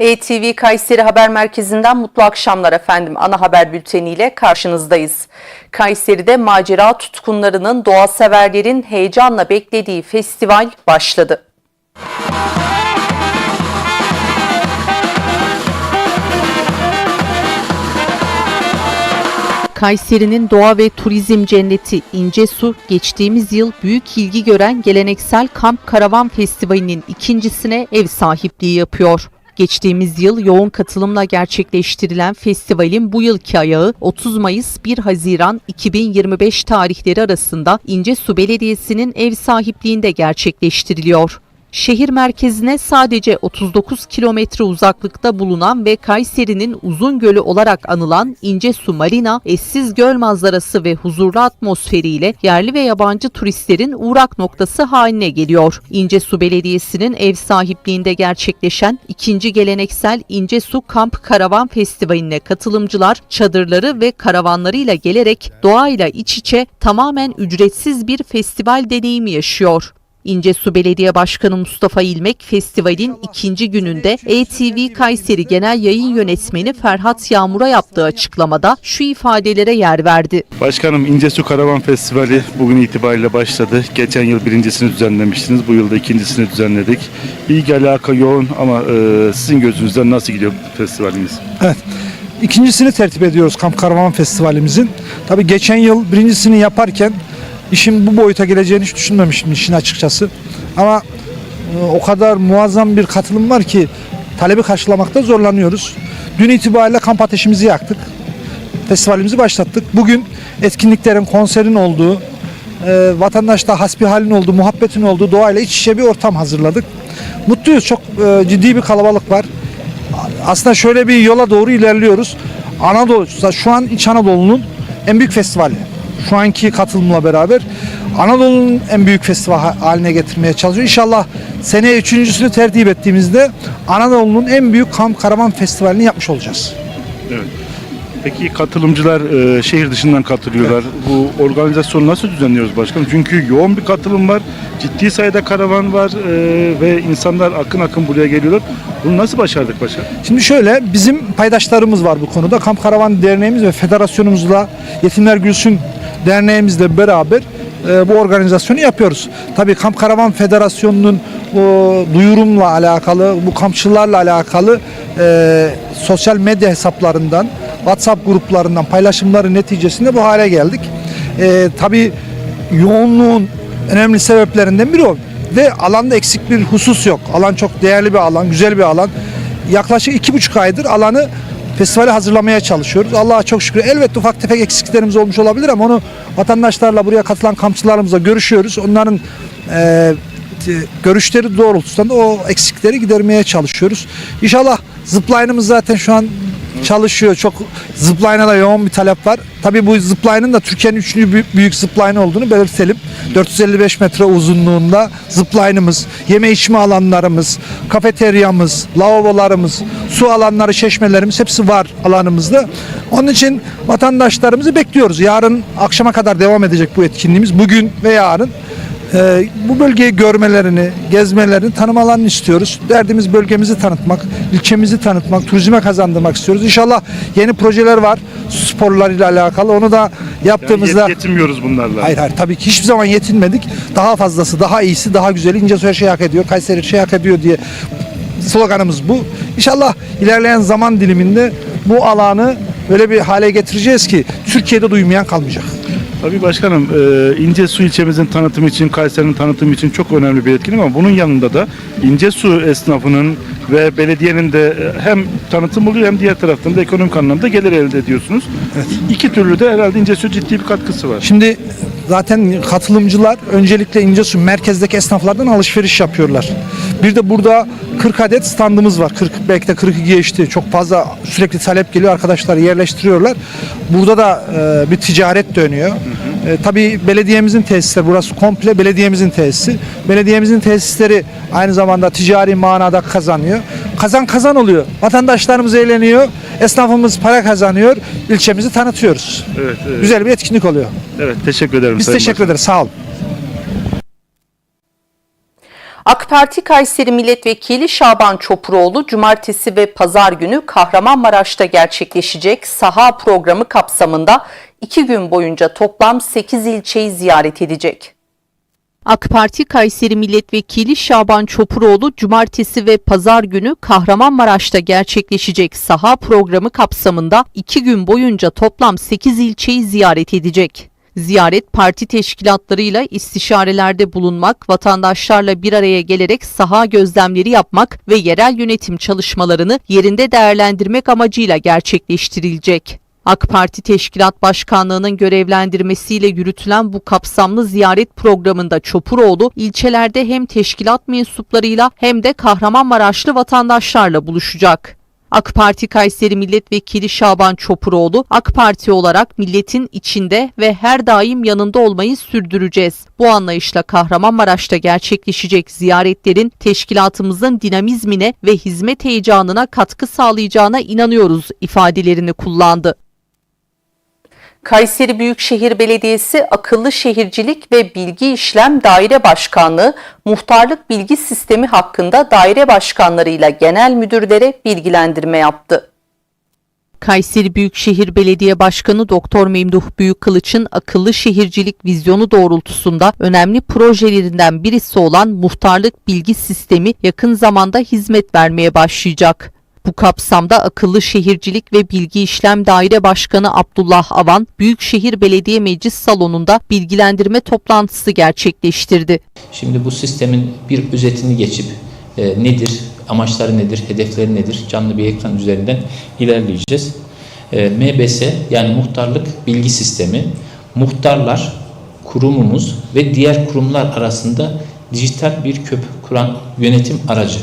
ETV Kayseri Haber Merkezi'nden mutlu akşamlar efendim. Ana haber bülteniyle karşınızdayız. Kayseri'de macera tutkunlarının, doğa severlerin heyecanla beklediği festival başladı. Kayseri'nin doğa ve turizm cenneti İncesu geçtiğimiz yıl büyük ilgi gören geleneksel Kamp Karavan Festivali'nin ikincisine ev sahipliği yapıyor. Geçtiğimiz yıl yoğun katılımla gerçekleştirilen festivalin bu yılki ayağı 30 Mayıs 1 Haziran 2025 tarihleri arasında İncesu Belediyesi'nin ev sahipliğinde gerçekleştiriliyor. Şehir merkezine sadece 39 kilometre uzaklıkta bulunan ve Kayseri'nin uzun gölü olarak anılan İncesu Marina, eşsiz göl manzarası ve huzurlu atmosferiyle yerli ve yabancı turistlerin uğrak noktası haline geliyor. İncesu Belediyesi'nin ev sahipliğinde gerçekleşen ikinci geleneksel İncesu Kamp Karavan Festivali'ne katılımcılar çadırları ve karavanlarıyla gelerek doğayla iç içe tamamen ücretsiz bir festival deneyimi yaşıyor. İncesu Belediye Başkanı Mustafa İlmek festivalin ikinci gününde ETV Kayseri Genel Yayın Yönetmeni Ferhat Yağmur'a yaptığı açıklamada şu ifadelere yer verdi. Başkanım İncesu Karavan Festivali bugün itibariyle başladı. Geçen yıl birincisini düzenlemiştiniz. Bu yılda ikincisini düzenledik. İlgi alaka yoğun ama e, sizin gözünüzden nasıl gidiyor festivalimiz? Evet. İkincisini tertip ediyoruz Kamp Karavan Festivalimizin. Tabii geçen yıl birincisini yaparken işin bu boyuta geleceğini hiç düşünmemiştim işin açıkçası. Ama e, o kadar muazzam bir katılım var ki talebi karşılamakta zorlanıyoruz. Dün itibariyle kamp ateşimizi yaktık. Festivalimizi başlattık. Bugün etkinliklerin, konserin olduğu, e, vatandaşta hasbihalin olduğu, muhabbetin olduğu doğayla iç içe bir ortam hazırladık. Mutluyuz. Çok e, ciddi bir kalabalık var aslında şöyle bir yola doğru ilerliyoruz. Anadolu, şu an İç Anadolu'nun en büyük festivali. Şu anki katılımla beraber Anadolu'nun en büyük festival ha- haline getirmeye çalışıyor. İnşallah seneye üçüncüsünü tertip ettiğimizde Anadolu'nun en büyük kamp karavan festivalini yapmış olacağız. Evet. Peki katılımcılar e, şehir dışından katılıyorlar. Bu organizasyonu nasıl düzenliyoruz başkanım? Çünkü yoğun bir katılım var. Ciddi sayıda karavan var e, ve insanlar akın akın buraya geliyorlar. Bunu nasıl başardık başkanım? Şimdi şöyle bizim paydaşlarımız var bu konuda. Kamp Karavan Derneğimiz ve federasyonumuzla Yetimler Gülsün Derneğimizle beraber e, bu organizasyonu yapıyoruz. Tabii Kamp Karavan Federasyonu'nun bu duyurumla alakalı, bu kampçılarla alakalı e, sosyal medya hesaplarından, WhatsApp gruplarından paylaşımları neticesinde bu hale geldik. E, tabii yoğunluğun önemli sebeplerinden biri o. Ve alanda eksik bir husus yok. Alan çok değerli bir alan, güzel bir alan. Yaklaşık iki buçuk aydır alanı festivale hazırlamaya çalışıyoruz. Allah'a çok şükür. Elbette ufak tefek eksiklerimiz olmuş olabilir ama onu vatandaşlarla buraya katılan kampçılarımızla görüşüyoruz. Onların e, görüşleri doğrultusunda o eksikleri gidermeye çalışıyoruz. İnşallah zipline'ımız zaten şu an çalışıyor. Çok zipline'a da yoğun bir talep var. Tabii bu zipline'ın da Türkiye'nin üçüncü büyük, zipline olduğunu belirtelim. 455 metre uzunluğunda zipline'ımız, yeme içme alanlarımız, kafeteryamız, lavabolarımız, su alanları, çeşmelerimiz hepsi var alanımızda. Onun için vatandaşlarımızı bekliyoruz. Yarın akşama kadar devam edecek bu etkinliğimiz. Bugün ve yarın. Ee, bu bölgeyi görmelerini, gezmelerini, tanımalarını istiyoruz. Derdimiz bölgemizi tanıtmak, ilçemizi tanıtmak, turizme kazandırmak istiyoruz. İnşallah yeni projeler var sporlarıyla alakalı. Onu da Yani yaptığımızda... yet- yetinmiyoruz bunlarla. Hayır hayır tabii ki hiçbir zaman yetinmedik. Daha fazlası, daha iyisi, daha güzeli İncesu her şey hak ediyor, Kayseri şey hak ediyor diye sloganımız bu. İnşallah ilerleyen zaman diliminde bu alanı öyle bir hale getireceğiz ki Türkiye'de duymayan kalmayacak. Tabii başkanım e, İncesu ilçemizin tanıtımı için, Kayseri'nin tanıtımı için çok önemli bir etkinlik ama bunun yanında da İncesu esnafının ve belediyenin de e, hem tanıtım oluyor hem diğer taraftan da ekonomik anlamda gelir elde ediyorsunuz. İki türlü de herhalde İncesu ciddi bir katkısı var. Şimdi zaten katılımcılar öncelikle İncesu merkezdeki esnaflardan alışveriş yapıyorlar. Bir de burada 40 adet standımız var. 40 belki de 42 geçti. Çok fazla sürekli talep geliyor. Arkadaşlar yerleştiriyorlar. Burada da e, bir ticaret dönüyor. E, tabii belediyemizin tesisleri burası komple belediyemizin tesisi. Belediyemizin tesisleri aynı zamanda ticari manada kazanıyor. Kazan kazan oluyor. Vatandaşlarımız eğleniyor. Esnafımız para kazanıyor. İlçemizi tanıtıyoruz. Evet, evet. Güzel bir etkinlik oluyor. Evet, teşekkür ederim. Biz Sayın teşekkür ederiz. Sağ olun. AK Parti Kayseri Milletvekili Şaban Çopuroğlu cumartesi ve pazar günü Kahramanmaraş'ta gerçekleşecek saha programı kapsamında iki gün boyunca toplam 8 ilçeyi ziyaret edecek. AK Parti Kayseri Milletvekili Şaban Çopuroğlu cumartesi ve pazar günü Kahramanmaraş'ta gerçekleşecek saha programı kapsamında iki gün boyunca toplam 8 ilçeyi ziyaret edecek. Ziyaret parti teşkilatlarıyla istişarelerde bulunmak, vatandaşlarla bir araya gelerek saha gözlemleri yapmak ve yerel yönetim çalışmalarını yerinde değerlendirmek amacıyla gerçekleştirilecek. AK Parti Teşkilat Başkanlığı'nın görevlendirmesiyle yürütülen bu kapsamlı ziyaret programında Çopuroğlu ilçelerde hem teşkilat mensuplarıyla hem de Kahramanmaraşlı vatandaşlarla buluşacak. AK Parti Kayseri Milletvekili Şaban Çopuroğlu, AK Parti olarak milletin içinde ve her daim yanında olmayı sürdüreceğiz. Bu anlayışla Kahramanmaraş'ta gerçekleşecek ziyaretlerin teşkilatımızın dinamizmine ve hizmet heyecanına katkı sağlayacağına inanıyoruz ifadelerini kullandı. Kayseri Büyükşehir Belediyesi Akıllı Şehircilik ve Bilgi İşlem Daire Başkanlığı muhtarlık bilgi sistemi hakkında daire başkanlarıyla genel müdürlere bilgilendirme yaptı. Kayseri Büyükşehir Belediye Başkanı Doktor Memduh Büyükkılıç'ın akıllı şehircilik vizyonu doğrultusunda önemli projelerinden birisi olan muhtarlık bilgi sistemi yakın zamanda hizmet vermeye başlayacak. Bu kapsamda Akıllı Şehircilik ve Bilgi İşlem Daire Başkanı Abdullah Avan, Büyükşehir Belediye Meclis Salonu'nda bilgilendirme toplantısı gerçekleştirdi. Şimdi bu sistemin bir özetini geçip e, nedir, amaçları nedir, hedefleri nedir canlı bir ekran üzerinden ilerleyeceğiz. E, MBS yani Muhtarlık Bilgi Sistemi, muhtarlar, kurumumuz ve diğer kurumlar arasında dijital bir köprü kuran yönetim aracı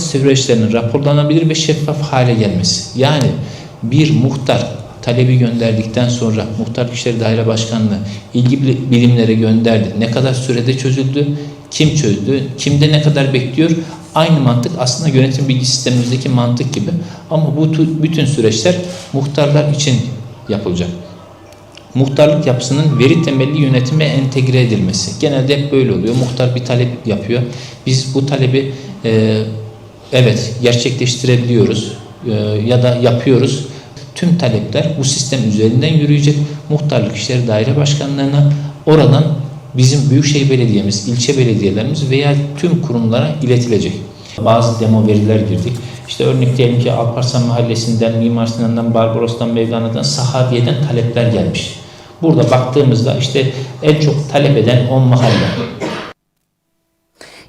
süreçlerinin raporlanabilir ve şeffaf hale gelmesi. Yani bir muhtar talebi gönderdikten sonra Muhtar İşleri Daire Başkanlığı ilgili bilimlere gönderdi. Ne kadar sürede çözüldü, kim çözdü, kimde ne kadar bekliyor. Aynı mantık aslında yönetim bilgi sistemimizdeki mantık gibi. Ama bu bütün süreçler muhtarlar için yapılacak. Muhtarlık yapısının veri temelli yönetime entegre edilmesi. Genelde hep böyle oluyor. Muhtar bir talep yapıyor. Biz bu talebi e, evet gerçekleştirebiliyoruz e, ya da yapıyoruz. Tüm talepler bu sistem üzerinden yürüyecek. Muhtarlık İşleri Daire Başkanlığı'na oradan bizim Büyükşehir Belediye'miz, ilçe belediyelerimiz veya tüm kurumlara iletilecek. Bazı demo veriler girdik. İşte örnek diyelim ki Alparslan Mahallesi'nden, Mimar Sinan'dan, Barbaros'tan, Mevlana'dan, Sahabiye'den talepler gelmiş. Burada baktığımızda işte en çok talep eden 10 mahalle.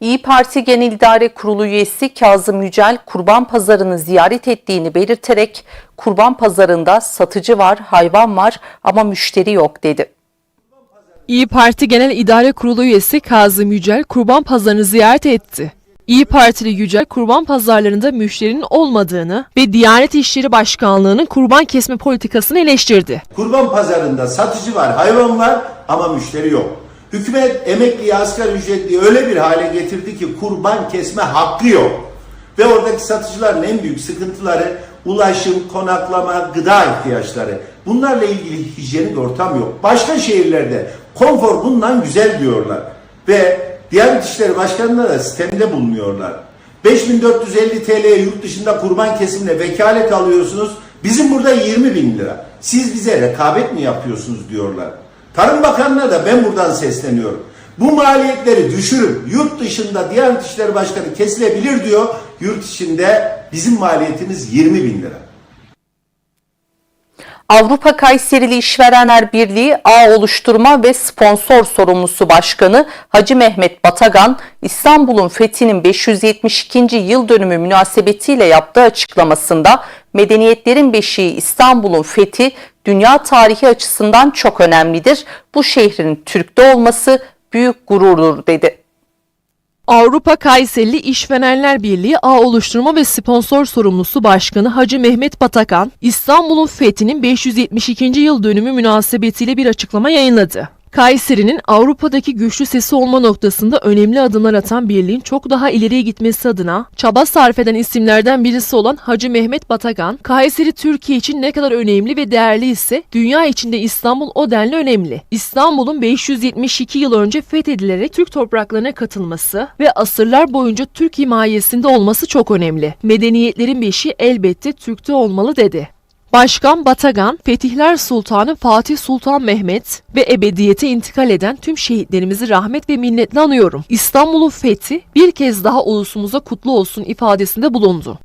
İyi Parti Genel İdare Kurulu üyesi Kazım Yücel kurban pazarını ziyaret ettiğini belirterek kurban pazarında satıcı var, hayvan var ama müşteri yok dedi. İyi Parti Genel İdare Kurulu üyesi Kazım Yücel kurban pazarını ziyaret etti. İyi Partili Yücel kurban pazarlarında müşterinin olmadığını ve Diyanet İşleri Başkanlığı'nın kurban kesme politikasını eleştirdi. Kurban pazarında satıcı var, hayvan var ama müşteri yok. Hükümet emekli asgari ücretli öyle bir hale getirdi ki kurban kesme hakkı yok. Ve oradaki satıcıların en büyük sıkıntıları ulaşım, konaklama, gıda ihtiyaçları. Bunlarla ilgili hijyenik ortam yok. Başka şehirlerde konfor bundan güzel diyorlar. Ve Diyanet İşleri Başkanı'na da sistemde bulunuyorlar. 5450 TL'ye yurt dışında kurban kesimine vekalet alıyorsunuz. Bizim burada 20 bin lira. Siz bize rekabet mi yapıyorsunuz diyorlar. Tarım Bakanı'na da ben buradan sesleniyorum. Bu maliyetleri düşürün. Yurt dışında Diyanet İşleri Başkanı kesilebilir diyor. Yurt içinde bizim maliyetimiz 20 bin lira. Avrupa Kayserili İşverenler Birliği ağ oluşturma ve sponsor sorumlusu başkanı Hacı Mehmet Batagan, İstanbul'un fethinin 572. yıl dönümü münasebetiyle yaptığı açıklamasında medeniyetlerin beşiği İstanbul'un fethi dünya tarihi açısından çok önemlidir. Bu şehrin Türk'te olması büyük gururdur dedi. Avrupa Kayserili İşverenler Birliği ağ oluşturma ve sponsor sorumlusu başkanı Hacı Mehmet Batakan, İstanbul'un fethinin 572. yıl dönümü münasebetiyle bir açıklama yayınladı. Kayseri'nin Avrupa'daki güçlü sesi olma noktasında önemli adımlar atan birliğin çok daha ileriye gitmesi adına çaba sarf eden isimlerden birisi olan Hacı Mehmet Batagan, Kayseri Türkiye için ne kadar önemli ve değerli ise dünya içinde İstanbul o denli önemli. İstanbul'un 572 yıl önce fethedilerek Türk topraklarına katılması ve asırlar boyunca Türk himayesinde olması çok önemli. Medeniyetlerin beşi elbette Türk'te olmalı dedi. Başkan Batagan, Fetihler Sultanı Fatih Sultan Mehmet ve ebediyete intikal eden tüm şehitlerimizi rahmet ve minnetle anıyorum. İstanbul'un fethi bir kez daha ulusumuza kutlu olsun ifadesinde bulundu.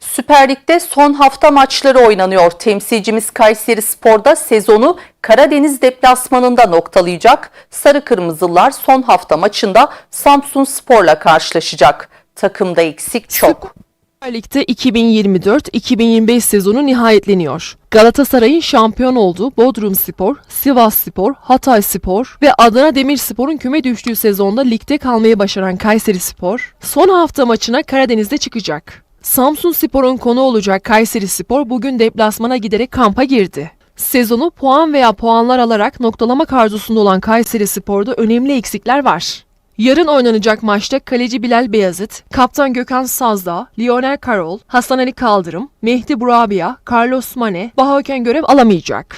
Süper Lig'de son hafta maçları oynanıyor. Temsilcimiz Kayseri Spor'da sezonu Karadeniz deplasmanında noktalayacak. Sarı Kırmızılar son hafta maçında Samsun Spor'la karşılaşacak. Takımda eksik çok. Süper Lig'de 2024-2025 sezonu nihayetleniyor. Galatasaray'ın şampiyon olduğu Bodrum Spor, Sivas Spor, Hatay Spor ve Adana Demirspor'un küme düştüğü sezonda ligde kalmayı başaran Kayseri Spor, son hafta maçına Karadeniz'de çıkacak. Samsun Spor'un konu olacak Kayseri Spor bugün deplasmana giderek kampa girdi. Sezonu puan veya puanlar alarak noktalamak arzusunda olan Kayseri Spor'da önemli eksikler var. Yarın oynanacak maçta kaleci Bilal Beyazıt, kaptan Gökhan Sazdağ, Lionel Karol, Hasan Ali Kaldırım, Mehdi Burabia, Carlos Mane, Bahaken görev alamayacak.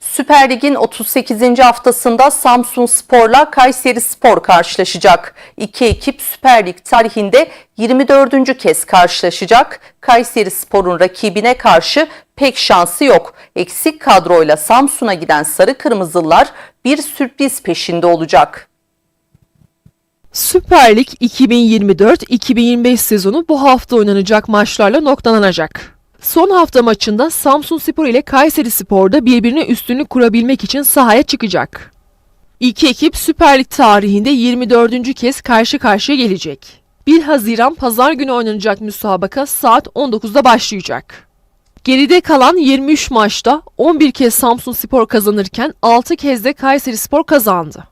Süper Lig'in 38. haftasında Samsun Spor'la Kayseri Spor karşılaşacak. İki ekip Süper Lig tarihinde 24. kez karşılaşacak. Kayseri Spor'un rakibine karşı pek şansı yok. Eksik kadroyla Samsun'a giden Sarı Kırmızılar bir sürpriz peşinde olacak. Süper Lig 2024-2025 sezonu bu hafta oynanacak maçlarla noktalanacak. Son hafta maçında Samsun Spor ile Kayseri Spor'da birbirine üstünlük kurabilmek için sahaya çıkacak. İki ekip Süper Lig tarihinde 24. kez karşı karşıya gelecek. 1 Haziran Pazar günü oynanacak müsabaka saat 19'da başlayacak. Geride kalan 23 maçta 11 kez Samsun Spor kazanırken 6 kez de Kayseri Spor kazandı.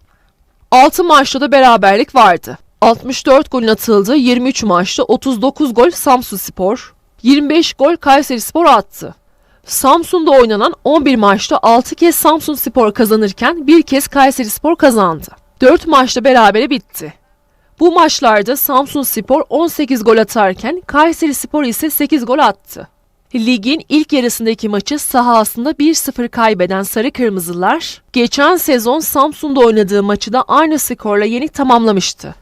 6 maçta da beraberlik vardı. 64 golün atıldığı 23 maçta 39 gol Samsun Spor, 25 gol Kayseri Spor attı. Samsun'da oynanan 11 maçta 6 kez Samsun Spor kazanırken bir kez Kayseri Spor kazandı. 4 maçta berabere bitti. Bu maçlarda Samsun Spor 18 gol atarken Kayseri Spor ise 8 gol attı. Ligin ilk yarısındaki maçı sahasında 1-0 kaybeden Sarı Kırmızılar, geçen sezon Samsun'da oynadığı maçı da aynı skorla yenik tamamlamıştı.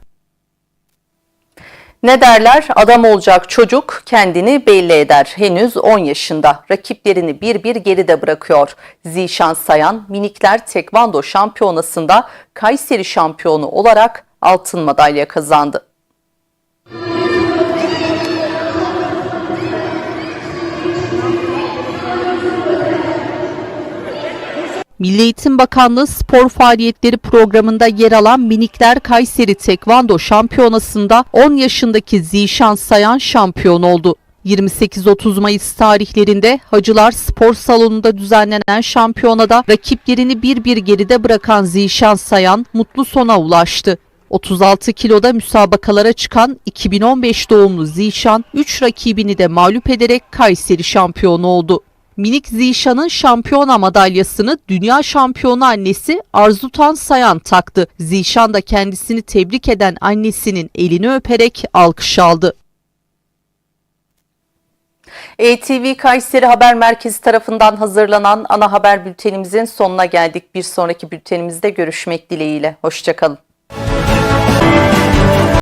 Ne derler? Adam olacak çocuk kendini belli eder. Henüz 10 yaşında. Rakiplerini bir bir geride bırakıyor. Zişan Sayan minikler tekvando şampiyonasında Kayseri şampiyonu olarak altın madalya kazandı. Milli Eğitim Bakanlığı Spor Faaliyetleri programında yer alan Minikler Kayseri Tekvando Şampiyonası'nda 10 yaşındaki Zişan Sayan şampiyon oldu. 28-30 Mayıs tarihlerinde Hacılar Spor Salonu'nda düzenlenen şampiyonada rakiplerini bir bir geride bırakan Zişan Sayan mutlu sona ulaştı. 36 kiloda müsabakalara çıkan 2015 doğumlu Zişan 3 rakibini de mağlup ederek Kayseri şampiyonu oldu. Minik Zişan'ın şampiyona madalyasını dünya şampiyonu annesi Arzutan Sayan taktı. Zişan da kendisini tebrik eden annesinin elini öperek alkış aldı. ETV Kayseri Haber Merkezi tarafından hazırlanan ana haber bültenimizin sonuna geldik. Bir sonraki bültenimizde görüşmek dileğiyle. Hoşçakalın.